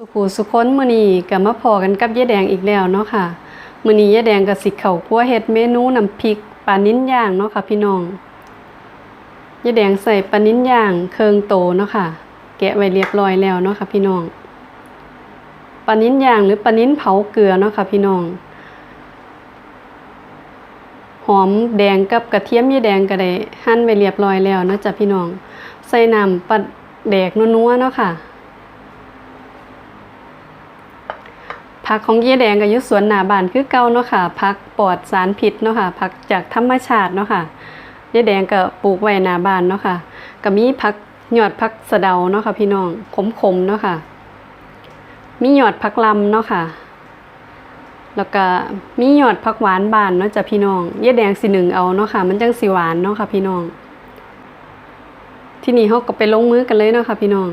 สุขูสุคนมื้อนี้ก็มาพอกันกับยายแดงอีกแล้วเนาะค่ะมือนี้ยแดงก็สิเข้าครัวเฮ็ดเมนูน้ำพริกปลานิ้นย่างเนาะค่ะพี่น้องยายแดงใส่ปลานิ้นย่างเครื่องโตเนาะค่ะ แกะไว้เรียบร้อยแล้วเนาะค่ะพี่น้องปลานิ้นย่างหรือปลานิ้นเผาเกลือเนาะค่ะพี่น้องหอมแดงกับกระเทียมยายแดงก็ได้หั่นไว้เรียบร้อยแล้วนะจ้ะพี่น้อง ใส่น้ำปลาแดกนัวๆเนาะค่ะ ผักของเยายแดงก็อยู่สวนหนาบานคือเก่าเนาะค่ะผักปลอดสารพิษเนาะค่ะผักจากธรรมชาติเนาะค่ะยายแดงก็ปลูกไว้หนาบานเนาะค่ะก็มีผักหยอดผักสะเดาเนาะค่ะพี่น้องขมๆเนาะค่ะ มีหยอดผักลำเนาะค่ะ แล้วก็มีหยอดผักหวานบานเนาะจ้ะพี่น้องยายแดงสิหนึ่งเอาเนาะค่ะ มันจังสิหวานเนาะค่ะพี่น้อง ที่นี่เฮาก็ไปลงมือกันเลยเนาะค่ะพี่น้อง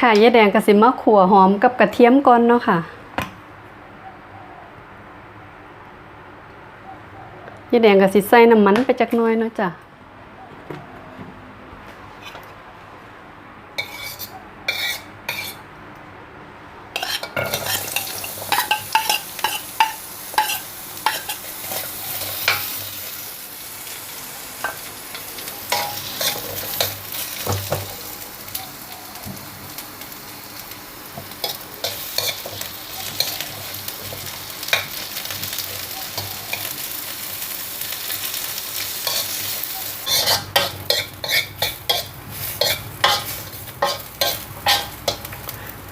ค่ะยายแดงก็สิมาขั่วหอมกับกระเทียมก่อนเนาะค่ะ ยายแดงก็สิใส่น้ำมันไปจักหน้อยเนาะจ้ะ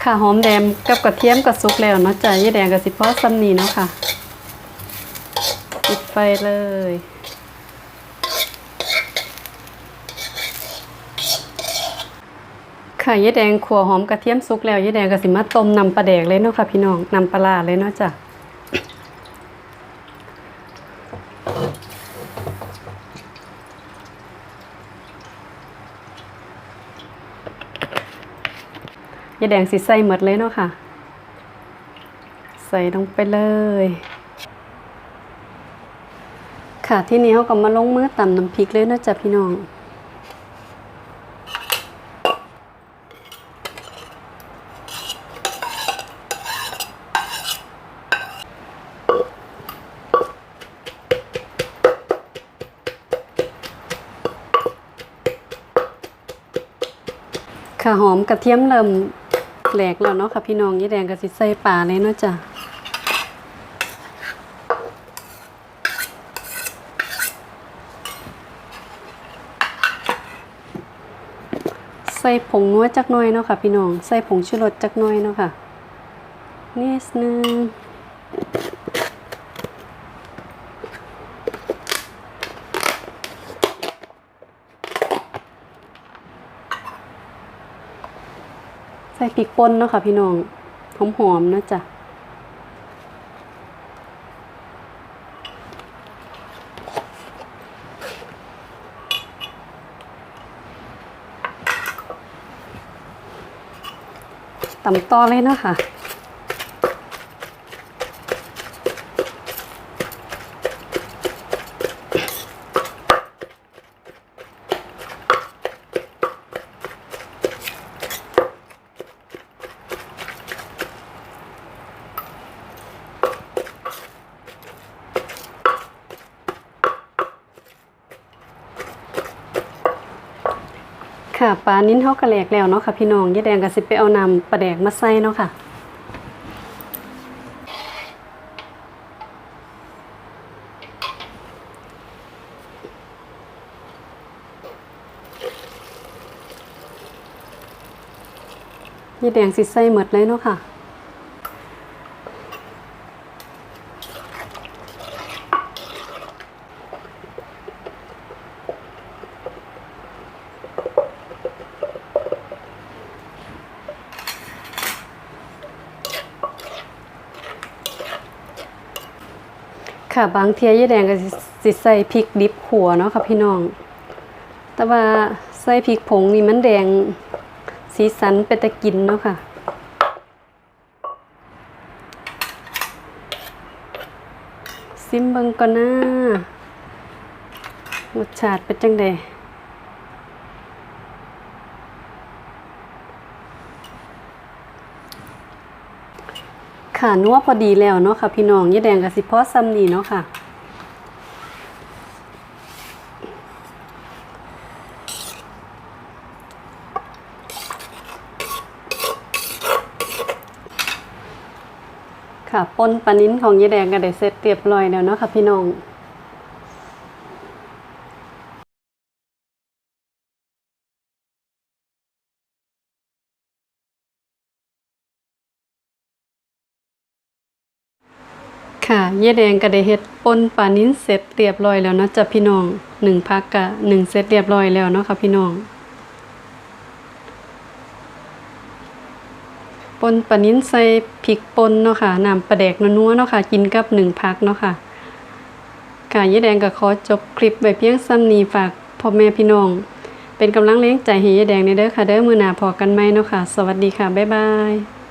ค่ะหอมแดงกับกระเทียมกับซุกแล้วเนาะจ้ะยี่แดงกับสิพอซัมนี่เนาะค่ะปิดไฟเลยค่ะยี่แดงขัวหอมกระเทียมซุกแล้วยี่แดงกับสิมาต้มนำปลาแดกเลยเนาะค่ะพี่น้องนำปลาลาเลยเนาะจ้ะ ยาแดงสิใส่หมดเลยเนาะค่ะ ใส่ลงไปเลย ค่ะที่นี้เขาก็มาลงมือตำน้ำพริกเลยนาะจ้ะพี่น้องค่ะหอมกระเทียมเริ่ม แหลกแล้วเนาะค่ะพี่น้องยี่แดงก็สิใส่ปลาเลยเนาะจ้ะใส่ผงนัวจักน่อยเนาะค่ะ พี่น้อง ใส่ผงชูรสจักน้อยเนาะค่ะนิดนึง ส่พริกป่นเนาะค่ะพี่น้องหอมๆนะจ้ะตำต่อเลยเนาะค่ะ ค่ะปลานิ้นเฮากระแหลกแล้วเนาะค่ะพี่น้องยายแดงก็สิไปเอานำปลาแดกมาใส่เนาะค่ะยายแดงสิใส่หมดเลยเนาะค่ะ ค่ะบางเทียยายแดงก็สิใส่พริกดิบขัวเนาะค่ะพี่น้อง แต่ว่าใส่พริกผงนี่มันแดงสีสันเป็นตะกินเนาะค่ะซิมเบิงก่อนนะรสชาติเป็นจังได ค่ะนัวพอดีแล้วเนาะค่ะ พี่น้องยาแดงกับสิพอซ้ำนี่เนาะค่ะ ค่ะปนปลานิ้นของยาแดงก็ได้เสร็จเรียบร้อยแล้วเนาะค่ะพี่น้อง ค่ะยายแดงก็ได้เฮ็ดปนปลานิ้นเสร็จเรียบร้อยแล้วเนาะจ้ะพี่น้องหนึ่งพักกะหนึ่งเสร็จเรียบร้อยแล้วเนาะค่ะพี่น้องปนปลานิ้นใส่พริกป่นเนาะค่ะน้ำปลาแดกนัวๆเนาะค่ะกินกับหนึ่งพักเนาะค่ะค่ะยายแดงก็ขอจบคลิปไว้เพียงซ้ำนี้ฝากพ่อแม่พี่น้อง เป็นกำลังแรงใจให้ยายแดงในเด้อค่ะเด้อมือหนาพอกันไหมเนาะค่ะ สวัสดีค่ะบ๊ายบาย